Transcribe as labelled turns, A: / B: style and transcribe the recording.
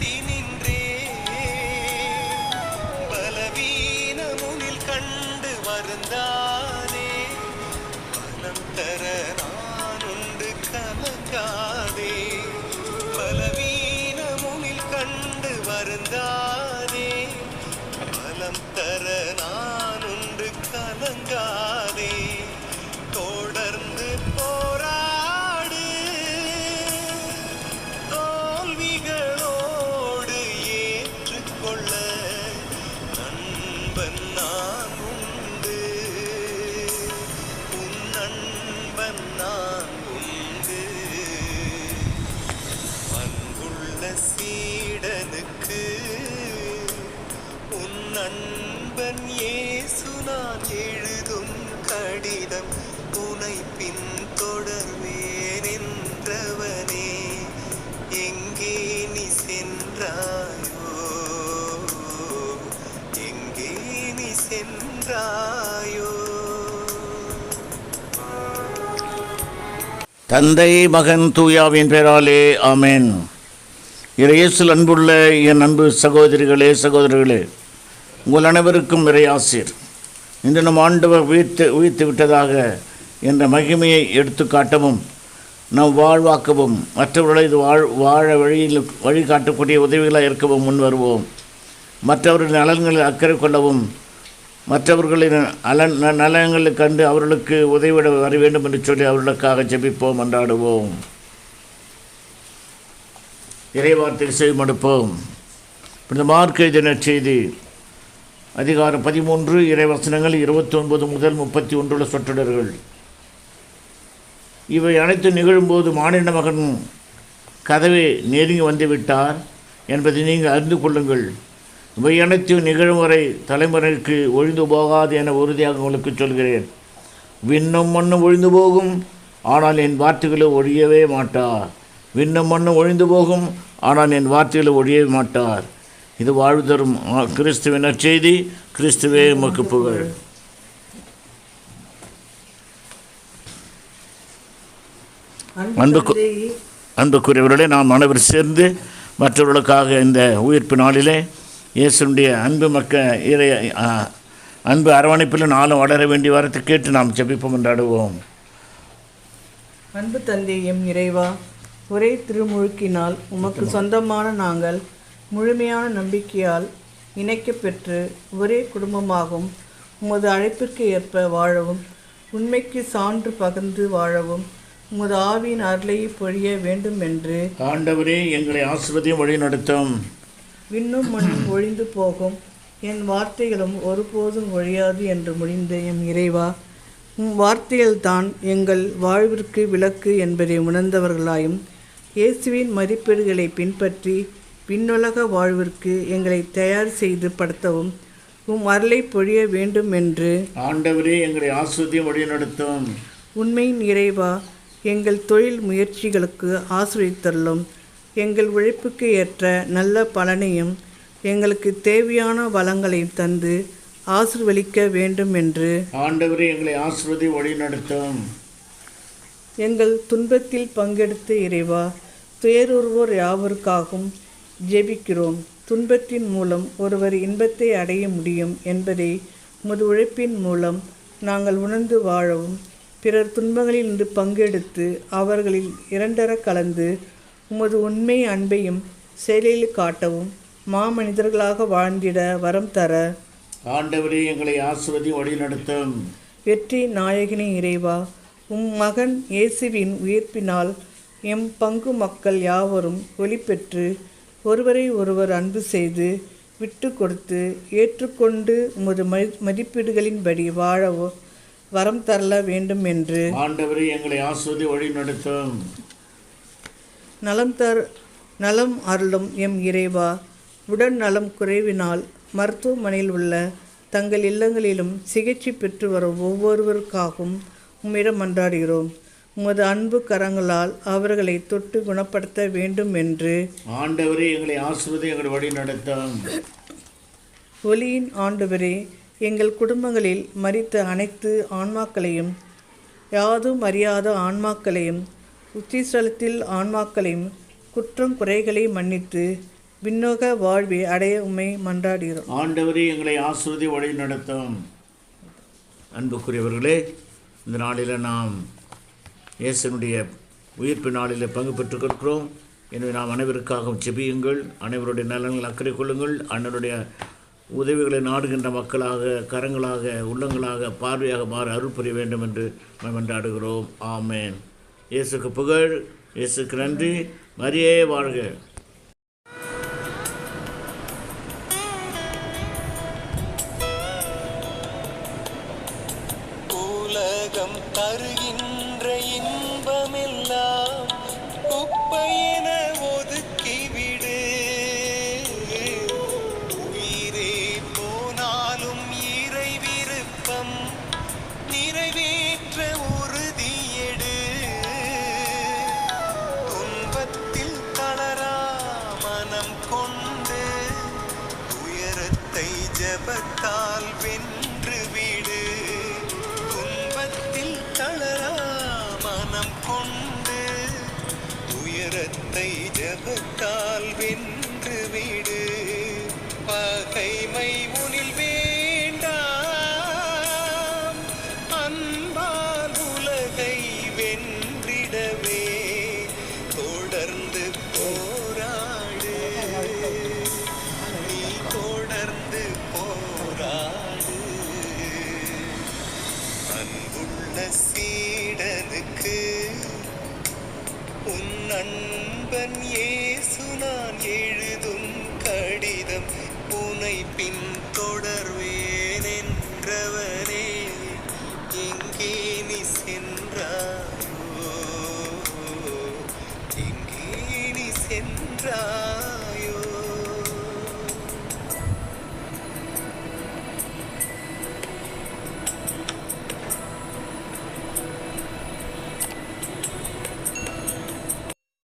A: திருநிலைப்படுத்தி நின்றே. பலவீனமுனில் கண்டு வருந்தானே. பலம் தர நான் உண்டு கலங்காதே. பலவீனமுனில் கண்டு வருந்தா நான் எழுதும் கடிதம் உனை பின் தொடர்வேன் என்றவனே எங்கே நீ சென்றாயோ எங்கே நீ சென்றாயோ.
B: தந்தை மகன் தூயாவின் பெயராலே ஆமென். இறையேசில் அன்புள்ள என் அன்பு சகோதரிகளே சகோதரர்களே உங்கள் அனைவருக்கும் இறையாசிர். இன்று நம் ஆண்டவர் உயிர்த்து உயிர்த்து விட்டதாக என்ற மகிமையை எடுத்து காட்டவும் நம் வாழ்வாக்கவும் மற்றவர்களை இது வாழ் வாழ வழியில் வழிகாட்டக்கூடிய உதவிகளாக இருக்கவும் முன் வருவோம். மற்றவர்களின் நலன்களில் அக்கறை கொள்ளவும் மற்றவர்களின் அலன் ந- கண்டு அவர்களுக்கு உதவிட வர வேண்டும் என்று சொல்லி அவர்களுக்காக ஜெபிப்போம் அன்றாடுவோம். இறைவார்த்தை செய்மடுப்போம் இந்த மார்க் தின செய்தி. அதிகாரம் பதிமூன்று இறைவசனங்கள் இருபத்தொன்பது முதல் முப்பத்தி ஒன்றுள்ள சொற்றொடர்கள். இவை அனைத்து நிகழும்போது மானிட மகன் கதவை நெருங்கி வந்துவிட்டார் என்பதை நீங்கள் அறிந்து கொள்ளுங்கள். இவை அனைத்தும் நிகழும் வரை தலைமுறைக்கு ஒழிந்து போகாது என உறுதியாக உங்களுக்கு சொல்கிறேன். விண்ணும் மண்ணும் ஒழிந்து போகும் ஆனால் என் வார்த்தைகளை ஒழியவே மாட்டார். விண்ணும் மண்ணும் ஒழிந்து போகும் ஆனால் என் வார்த்தைகளை ஒழியவே மாட்டார். இது வாழ்வு தரும் கிறிஸ்துவின் நற்செய்தி கிறிஸ்துவே உமக்கு புகழ். அன்பு
C: அன்பு
B: கு-
C: தந்தையே,
B: அன்புக்குரியவர்களே நாம் அனைவர் சேர்ந்து மற்றவர்களுக்காக இந்த உயிர்ப்பு நாளிலே இயேசுனுடைய அன்பு மக்க இறை அன்பு அரவணைப்பில் நாளும் வளர வேண்டிய வாரத்தை கேட்டு நாம் ஜெபிப்போம் என்றாடுவோம்
C: அன்பு தந்தை எம் இறைவா ஒரே திருமுழுக்கினால் உமக்கு சொந்தமான நாங்கள் முழுமையான நம்பிக்கையால் இணைக்கப் பெற்று ஒரே குடும்பமாகவும் உமது அழைப்பிற்கு ஏற்ப வாழவும் உண்மைக்கு சான்று பகிர்ந்து வாழவும் உமது ஆவியின் அருளை பொழிய வேண்டும் என்று
B: ஆண்டவரே எங்களை ஆசிர்வதியும் வழி நடத்தும்.
C: விண்ணும் மண்ணும் ஒழிந்து போகும். என் வார்த்தைகளும் ஒருபோதும் ஒழியாது என்று முடிந்த எம் இறைவா உம் வார்த்தைகள்தான் எங்கள் வாழ்விற்கு விளக்கு என்பதை உணர்ந்தவர்களாயும் இயேசுவின் மதிப்பீடுகளை பின்பற்றி விண்ணுலக வாழ்விற்கு எங்களை தயார் செய்து படுத்தவும் உம் அருளை பொழிய வேண்டும் என்று
B: ஆண்டவரே எங்களை ஆசிர்வதியும் வழி நடத்தும்
C: உண்மையின் இறைவா எங்கள் தொழில் முயற்சிகளுக்கு ஆசிரியத்தள்ளும் எங்கள் உழைப்புக்கு ஏற்ற நல்ல பலனையும் எங்களுக்கு தேவையான வளங்களையும் தந்து ஆசிர்வலிக்க வேண்டும் என்று
B: ஆண்டவரே எங்களை ஆசிர்வதி வழி நடத்தும்
C: எங்கள் துன்பத்தில் பங்கெடுத்த இறைவா துயருறுவோர் யாவருக்காகவும் ஜெபிக்கிறோம். துன்பத்தின் மூலம் ஒருவர் இன்பத்தை அடைய முடியும் என்பதை உமது உழைப்பின் மூலம் நாங்கள் உணர்ந்து வாழவும். பிறர் துன்பங்களில் இருந்து பங்கெடுத்து அவர்களில் இரண்டர கலந்து உமது உண்மை அன்பையும் செயலில் காட்டவும். மாமனிதர்களாக வாழ்ந்திட வரம் தர.
B: ஆண்டவரே எங்களை ஆசிர்வதி வழிநடத்தும்.
C: வெற்றி நாயகினி இறைவா உம் மகன் இயேசுவின் உயிர்ப்பினால் எம் பங்கு மக்கள் யாவரும் ஒளிபெற்று ஒருவரை ஒருவர் அன்பு செய்து விட்டு கொடுத்து ஏற்றுக்கொண்டு உமது மதி மதிப்பீடுகளின்படி வாழவோ வரம் தரல வேண்டும் என்று
B: ஆண்டவரே எங்களை ஆசிர்வதி வழிநடத்தும்
C: நலம் தர் நலம் அருளும் எம் இறைவா உடல் நலம் குறைவினால் மருத்துவமனையில் உள்ள தங்கள் இல்லங்களிலும் சிகிச்சை பெற்று வரும் ஒவ்வொருவருக்காகவும் உம்மிடம் மன்றாடுகிறோம் உமது அன்பு கரங்களால் அவர்களை தொட்டு குணப்படுத்த வேண்டும் என்று
B: ஆண்டவரே எங்களை ஆசிர்வதி எங்களை வழிநடத்தும்
C: ஒளியின் ஆண்டவரே எங்கள் குடும்பங்களில் மரித்த அனைத்து ஆன்மாக்களையும் யாதும் அறியாத ஆன்மாக்களையும் உச்சிஸ்தலத்தில் ஆன்மாக்களையும் குற்றம் குறைகளை மன்னித்து விண்ணோக வாழ்வை அடைய உம்மை மன்றாடுகிறோம்.
B: ஆண்டவரே எங்களை ஆசிர்வதி வழி நடத்தும். அன்புக்குரியவர்களே இந்த நாளில் நாம் இயேசனுடைய உயிர்ப்பு நாளில் பங்கு பெற்றுக்கொள்கிறோம் எனவே நாம் அனைவருக்காகவும் செபியுங்கள் அனைவருடைய நலன்கள் அக்கறை கொள்ளுங்கள். அண்ணனுடைய உதவிகளை நாடுகின்ற மக்களாக கரங்களாக உள்ளங்களாக பார்வையாக மாற அருள் புரிய வேண்டும் என்று நாம் கொண்டாடுகிறோம் ஆமேன். இயேசுக்கு புகழ். இயேசுக்கு நன்றி. மரியே வாழ்க.
A: உலகம் தரு ஜபத்தால் வென்று விடு. துன்பத்தில் தளரா மனம் கொண்டு. துயரத்தை ஜபத்தால் வென்று விடு. உள்ள சீடனுக்கு. உன் நண்பன் ஏசு நான் எழுதும் கடிதம். உனை பின் தொடர்வே